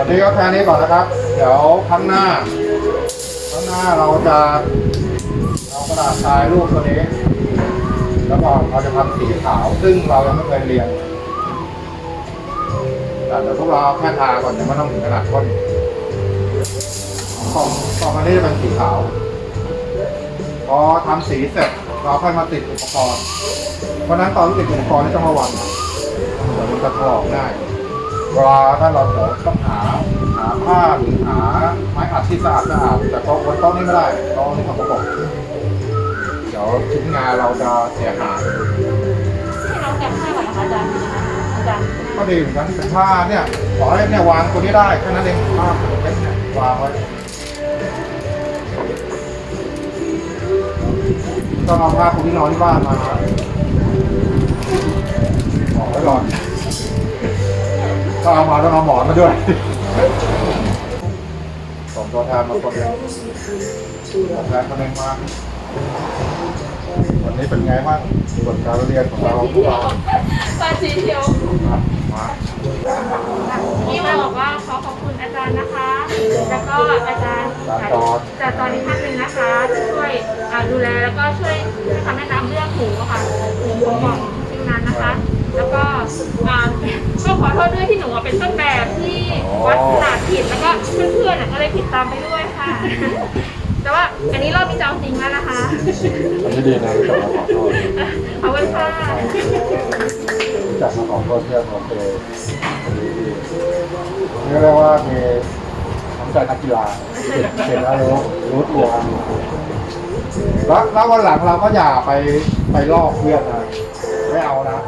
วันนี้ก็แค่นี้ก่อนนะครับ เดี๋ยวครั้งหน้าครั้งหน้าเราจะเอากระดาษทรายรูปตัวนี้ แล้วก็เราจะทำสีขาว ซึ่งเรายังไม่เคยเรียนแต่เดี๋ยวพวกเราแค่ทาก่อนยังไม่ต้องถึงขนาดพ่นของของอันนี้จะเป็นสีขาว พอทำสีเสร็จเราค่อยมาติดอุปกรณ์เพราะนั้นตอนติดอุปกรณ์นี่ต้องระวังนเดี๋ยวมันจะถลอกง่าย เวลาถ้าเราต้องหาหาผ้าหรือหาไม้อัดที่สะอาดสะอาดแต่โต๊ะบนโต๊ะนี่ไม่ได้โต๊ะนี่ทำประกบเดี๋ยวชิ้นงานเราจะเสียหายให้น้องแกะผ้าก่อนนะคะอาจารย์อาจารย์ก็ดีเหมือนกันเป็นผ้าเนี่ยขอให้เนี่ยวางตัวนี้ได้แค่นั้นเองผ้าเล็กเนี่ยวางไว้ต้องเอาผ้าคุณที่นอนที่บ้านมา ถ้าเอามาต้องเอาหมอนมาด้วยส่งตัวแทนมาคนหนึงตัวแทนคนหนึงมาวันนี้เป็นไงบ้างผลการเรียนของเราพวกเราตาสีเขียวมาพี่มาบอกว่าขอขอบคุณอาจารย์นะคะ แล้วก็อาจารย์จากตอนนี้ท่านหนึ่งนะคะที่ช่วยอ่าดูแลแล้วก็ช่วยให้คำแนะนำเรื่องหูอะค่ะหูของทีมงานนะคะ แล้วก็อ่าก็ วัดขนาดผิดแล้วก็เพื่อนๆอะก็เลยผิดตามไปด้วยค่ะ แต่ว่าอันนี้รอบนี้จะเอาจริงแล้วนะคะอันนี้ดีนะรู้จักมาขอโทษขอบคุณค่ะรู้จักมาขอโทษเพื่อนโอเคดีดีนี่เรียกว่ามีน้ำใจนักกีฬาเห็นเห็นแล้วรู้รู้ตัวแล้วแล้ววันหลังเราก็อย่าไปไปลอกเพื่อนนะไม่เอานะ